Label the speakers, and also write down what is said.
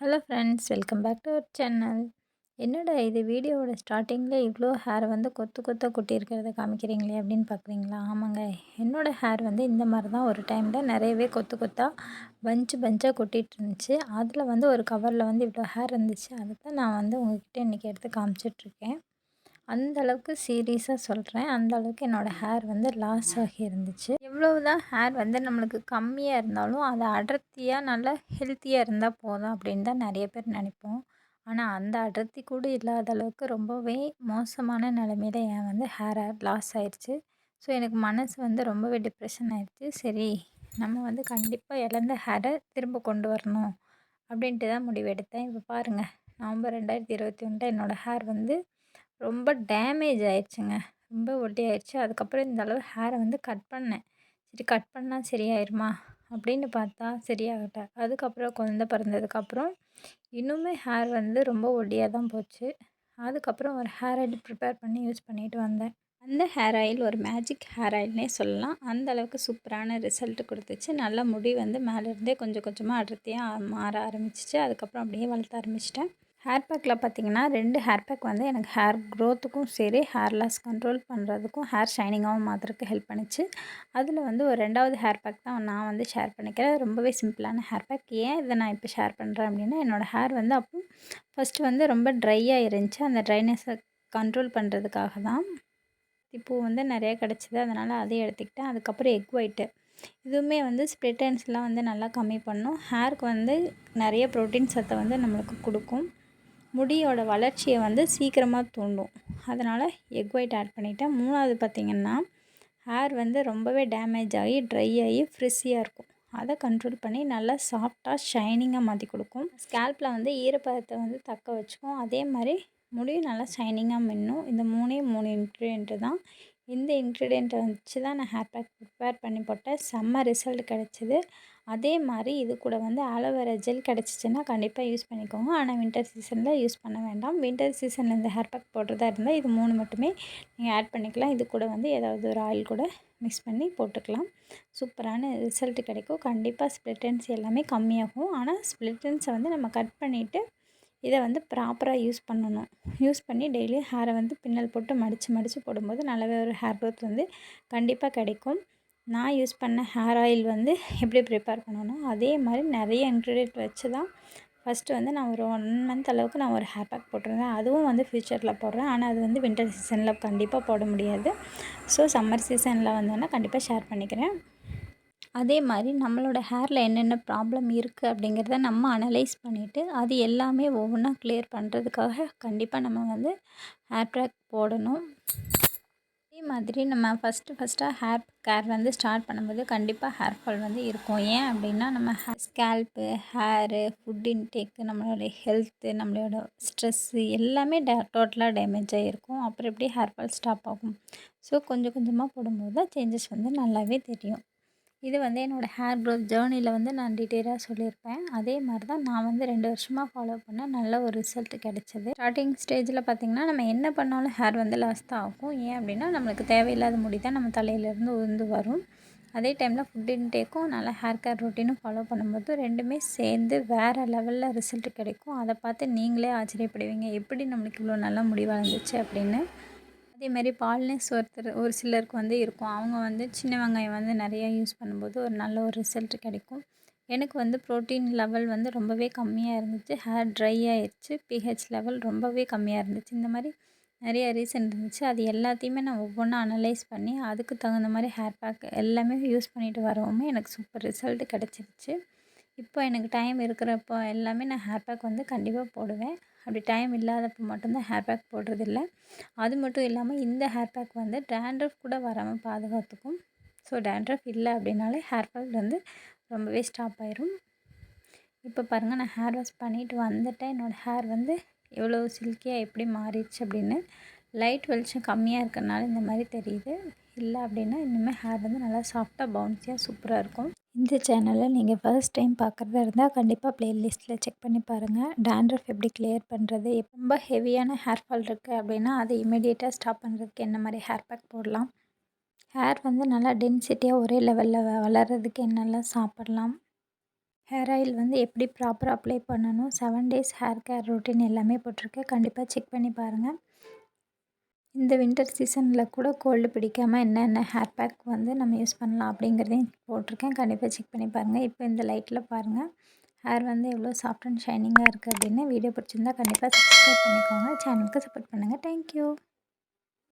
Speaker 1: Hello friends welcome back to our channel என்னடா இது வீடியோவோட ஸ்டார்டிங்கில் இவ்வளோ ஹேர் வந்து கொத்து கொத்தாக கொட்டியிருக்கிறத காமிக்கிறீங்களே அப்படின்னு பார்க்குறீங்களா ஆமாங்க என்னோடய ஹேர் வந்து இந்த மாதிரி தான் ஒரு டைமில் நிறையவே கொத்து கொத்தாக பஞ்சு பஞ்சாக கொட்டிகிட்டு இருந்துச்சு அதில் வந்து ஒரு கவரில் வந்து இவ்வளோ ஹேர் இருந்துச்சு. அதை தான் நான் வந்து உங்ககிட்ட இன்றைக்கி எடுத்து காமிச்சிட்ருக்கேன். அந்தளவுக்கு சீரியஸாக சொல்கிறேன் அந்தளவுக்கு என்னோடய ஹேர் வந்து லாஸ் ஆகி இருந்துச்சு. எவ்வளவு தான் ஹேர் வந்து நம்மளுக்கு கம்மியாக இருந்தாலும் அது அடர்த்தியாக நல்லா ஹெல்த்தியாக இருந்தால் போதும் அப்படின்னு தான் நிறைய பேர் நினைப்போம். ஆனால் அந்த அடர்த்தி கூட இல்லாத அளவுக்கு ரொம்பவே மோசமான நிலமையில என் வந்து ஹேர் லாஸ் ஆயிடுச்சு ஸோ எனக்கு மனசு வந்து ரொம்பவே டிப்ரெஷன் ஆயிடுச்சு சரி நம்ம வந்து கண்டிப்பாக இழந்த ஹேரை திரும்ப கொண்டு வரணும் அப்படின்ட்டு தான் முடிவு எடுத்தேன் இப்போ பாருங்கள் நவம்பர் ரெண்டாயிரத்தி இருபத்தி ஒன்றில் என்னோடய ஹேர் வந்து ரொம்ப டேமேஜ் ஆயிடுச்சுங்க ரொம்ப ஒட்டி ஆயிடுச்சு அதுக்கப்புறம் இந்த அளவு ஹேரை வந்து கட் பண்ணேன். சரி கட் பண்ணால் சரியாயிருமா? அப்படின்னு பார்த்தா சரியாகட்ட அதுக்கப்புறம் குழந்த பிறந்ததுக்கப்புறம் இன்னுமே ஹேர் வந்து ரொம்ப ஒல்லியாக தான் போச்சு. அதுக்கப்புறம் ஒரு ஹேர் ஆயில் ப்ரிப்பேர் பண்ணி யூஸ் பண்ணிட்டு வந்தேன். அந்த ஹேர் ஆயில் ஒரு மேஜிக் ஹேர் ஆயில்னே சொல்லலாம். அந்த அளவுக்கு சூப்பரான ரிசல்ட் கொடுத்துச்சு. நல்ல முடி வந்து மேலேருந்தே கொஞ்சம் கொஞ்சமாக அடர்த்தியாக மாற ஆரம்பிச்சிச்சு. அதுக்கப்புறம் அப்படியே வளர்த்த ஆரம்பிச்சிட்டேன். ஹேர் பேக்கில் பார்த்தீங்கன்னா ரெண்டு ஹேர் பேக் வந்து எனக்கு ஹேர் க்ரோத்துக்கும் சரி ஹேர் லாஸ் கண்ட்ரோல் பண்ணுறதுக்கும் ஹேர் ஷைனிங்காகவும் மாற்றுறதுக்கு ஹெல்ப் பண்ணிச்சு. அதில் வந்து ஒரு ரெண்டாவது ஹேர் பேக் தான் நான் வந்து ஷேர் பண்ணிக்கிறேன். ரொம்பவே சிம்பிளான ஹேர் பேக் ஏன் இதை நான் இப்போ ஷேர் பண்ணுறேன் அப்படின்னா என்னோடய ஹேர் வந்து அப்போ ஃபஸ்ட்டு வந்து ரொம்ப ட்ரையாக இருந்துச்சு. அந்த ட்ரைனஸை கண்ட்ரோல் பண்ணுறதுக்காக தான். பூ வந்து நிறையா கிடச்சிது. அதனால் அதையும் எடுத்துக்கிட்டேன். அதுக்கப்புறம் எக் ஒயிட்டு இதுவுமே வந்து ஸ்ப்ளிட்டன்ஸ்லாம் வந்து நல்லா கம்மி பண்ணும். ஹேருக்கு வந்து நிறைய ப்ரோட்டீன் சத்தை வந்து நம்மளுக்கு கொடுக்கும். முடியோட வளர்ச்சியை வந்து சீக்கிரமாக தூண்டும். அதனால் எக் ஒயிட் ஆட் பண்ணிவிட்டேன் மூணாவது பார்த்திங்கன்னா ஹேர் வந்து ரொம்பவே டேமேஜ் ஆகி ட்ரை ஆகி ஃப்ரிஸியாக இருக்கும். அதை கண்ட்ரோல் பண்ணி நல்லா சாஃப்டாக ஷைனிங்காக மாற்றி கொடுக்கும். ஸ்கேல்பில் வந்து ஈரப்பதத்தை வந்து தக்க வச்சுக்கும். அதே மாதிரி முடியும் நல்லா ஷைனிங்காக மின்னும். இந்த மூணே மூணு இன்க்ரீடியன்ட்டு தான் இந்த இன்க்ரீடியண்ட்டை வச்சு தான் நான் ஹேர் பேக் ப்ரிப்பேர் பண்ணி போட்டேன். செம்ம ரிசல்ட் கிடச்சிது. அதே மாதிரி இது கூட வந்து ஆலோவேரா ஜெல் கிடச்சிச்சின்னா கண்டிப்பாக யூஸ் பண்ணிக்கோங்க. ஆனால் வின்டர் சீசனில் யூஸ் பண்ண வேண்டாம். வின்டர் சீசனில் இந்த ஹேர் பேக் போடுறதா இருந்தால் இது மூணு மட்டுமே நீங்கள் ஆட் பண்ணிக்கலாம். இது கூட வந்து ஏதாவது ஒரு ஆயில் கூட மிக்ஸ் பண்ணி போட்டுக்கலாம். சூப்பரான ரிசல்ட் கிடைக்கும். கண்டிப்பாக ஸ்ப்ளிட்டன்ஸ் எல்லாமே கம்மியாகும். ஆனால் ஸ்ப்ளிட்டன்ஸை வந்து நம்ம கட் பண்ணிவிட்டு இதை வந்து ப்ராப்பராக யூஸ் பண்ணணும். யூஸ் பண்ணி டெய்லி ஹேரை வந்து பின்னல் போட்டு மடித்து மடித்து போடும்போது நல்லாவே ஒரு ஹேர் க்ரோத் வந்து கண்டிப்பாக கிடைக்கும். நான் யூஸ் பண்ண ஹேர் ஆயில் வந்து எப்படி ப்ரிப்பேர் பண்ணணும் அதே மாதிரி நிறைய இன்க்ரீடியன்ட் வச்சு தான் ஃபஸ்ட்டு வந்து நான் ஒரு ஒன் மந்த் அளவுக்கு நான் ஒரு ஹேர் பேக் போட்டிருந்தேன். அதுவும் வந்து ஃப்யூச்சரில் போடுறேன். ஆனால் அது வந்து வின்டர் சீசனில் கண்டிப்பாக போட முடியாது. ஸோ சம்மர் சீசனில் வந்தோன்னா கண்டிப்பாக ஷேர் பண்ணிக்கிறேன். அதே மாதிரி நம்மளோட ஹேரில் என்னென்ன ப்ராப்ளம் இருக்குது அப்படிங்கிறத நம்ம அனலைஸ் பண்ணிவிட்டு அது எல்லாமே ஒவ்வொன்றா கிளியர் பண்ணுறதுக்காக கண்டிப்பாக நம்ம வந்து ஹேர் பேக் போடணும். அதே மாதிரி நம்ம ஃபஸ்ட்டு ஃபஸ்ட்டாக ஹேர் கேர் வந்து ஸ்டார்ட் பண்ணும்போது கண்டிப்பாக ஹேர் ஃபால் வந்து இருக்கும். ஏன் அப்படின்னா நம்ம hair scalp hair food intake நம்மளோட ஹெல்த்து நம்மளோட ஸ்ட்ரெஸ்ஸு எல்லாமே டே டோட்டலாக டேமேஜ் ஆகிருக்கும் அப்புறம் எப்படி ஹேர் ஃபால் ஸ்டாப் ஆகும்? ஸோ கொஞ்சம் கொஞ்சமாக போடும்போது தான் சேஞ்சஸ் வந்து நல்லாவே தெரியும். இது வந்து என்னோடய ஹேர் க்ரோத் ஜேர்னியில் வந்து நான் டீட்டெயிலாக சொல்லியிருப்பேன். அதே மாதிரி தான் நான் வந்து ரெண்டு வருஷமாக ஃபாலோ பண்ண நல்ல ஒரு ரிசல்ட் கிடச்சிது. ஸ்டார்டிங் ஸ்டேஜில் பார்த்திங்கன்னா நம்ம என்ன பண்ணாலும் ஹேர் வந்து லாஸ் தான் ஆகும். ஏன் அப்படின்னா நம்மளுக்கு தேவையில்லாத முடி தான் நம்ம தலையிலேருந்து உருந்து வரும். அதே டைமில் ஃபுட் இன்டேக்கும் நல்லா ஹேர் கேர் ரொட்டீனும் ஃபாலோ பண்ணும்போது ரெண்டுமே சேர்ந்து வேறு லெவலில் ரிசல்ட் கிடைக்கும். அதை பார்த்து நீங்களே ஆச்சரியப்படுவீங்க. எப்படி நம்மளுக்கு இவ்வளோ நல்லா முடிவாக வளர்ந்துச்சு அப்படின்னு. அதேமாதிரி பால்னஸ் ஒருத்தர் ஒரு சிலருக்கு வந்து இருக்கும். அவங்க வந்து சின்ன வெங்காயம் வந்து நிறையா யூஸ் பண்ணும்போது ஒரு நல்ல ஒரு ரிசல்ட் கிடைக்கும். எனக்கு வந்து ப்ரோட்டீன் லெவல் வந்து ரொம்பவே கம்மியாக இருந்துச்சு. ஹேர் ட்ரை ஆயிடுச்சு பிஹெச் லெவல் ரொம்பவே கம்மியாக இருந்துச்சு. இந்த மாதிரி நிறைய ரீசன் இருந்துச்சு. அது எல்லாத்தையுமே நான் ஒவ்வொன்றா அனலைஸ் பண்ணி அதுக்கு தகுந்த மாதிரி ஹேர் பேக் எல்லாமே யூஸ் பண்ணிட்டு வரவுமே எனக்கு சூப்பர் ரிசல்ட் கிடச்சிருச்சு. இப்போ எனக்கு டைம் இருக்கிறப்போ எல்லாமே நான் ஹேர் பேக் வந்து கண்டிப்பாக போடுவேன். அப்படி டைம் இல்லாதப்போ மட்டும்தான் ஹேர் பேக் போடுறதில்ல. அது மட்டும் இல்லாமல் இந்த ஹேர் பேக் வந்து டேண்ட்ரஃப் கூட வராமல் பாதுகாத்துக்கும். ஸோ டேண்ட்ரஃப் இல்லை அப்படின்னாலே ஹேர் பேக் வந்து ரொம்பவே ஸ்டாப் ஆயிரும். இப்போ பாருங்கள் நான் ஹேர் வாஷ் பண்ணிவிட்டு வந்துட்டேன். என்னோடய ஹேர் வந்து எவ்வளோ சில்கியாக எப்படி மாறிடுச்சு அப்படின்னு லைட் வெளிச்சம் கம்மியாக இருக்கிறனால இந்த மாதிரி தெரியுது. இல்லை அப்படின்னா இன்னுமே ஹேர் வந்து நல்லா சாஃப்டாக பவுன்ஸியாக சூப்பராக இருக்கும். இந்த சேனலில் நீங்கள் ஃபர்ஸ்ட் டைம் பார்க்குறதா இருந்தால் கண்டிப்பாக ப்ளேலிஸ்ட்டில் செக் பண்ணி பாருங்கள். டேண்ட்ரஃப் எப்படி கிளியர் பண்ணுறது ரொம்ப ஹெவியான ஹேர் ஃபால் இருக்குது அப்படின்னா அதை இமீடியட்டாக ஸ்டாப் பண்ணுறதுக்கு என்ன மாதிரி ஹேர் பேக் போடலாம். ஹேர் வந்து நல்லா டென்சிட்டியாக ஒரே லெவலில் வளர்கிறதுக்கு என்னெல்லாம் சாப்பிட்லாம். ஹேர் ஆயில் வந்து எப்படி ப்ராப்பராக அப்ளை பண்ணணும் seven days hair care routine எல்லாமே போட்டிருக்கேன் கண்டிப்பாக செக் பண்ணி பாருங்கள். இந்த வின்டர் சீசனில் கூட கோல்டு பிடிக்காமல் என்னென்ன ஹேர் பேக் வந்து நம்ம யூஸ் பண்ணலாம் அப்படிங்கிறதையும் போட்டிருக்கேன். கண்டிப்பாக செக் பண்ணி பாருங்கள் இப்போ இந்த லைட்டில் பாருங்கள் ஹேர் வந்து எவ்வளோ சாஃப்ட் அண்ட் ஷைனிங்காக இருக்குது அப்படின்னு வீடியோ பிடிச்சிருந்தா கண்டிப்பாக சப்ஸ்கிரைப் பண்ணிக்கோங்க. சேனலுக்கு சப்போர்ட் பண்ணுங்கள் தேங்க்யூ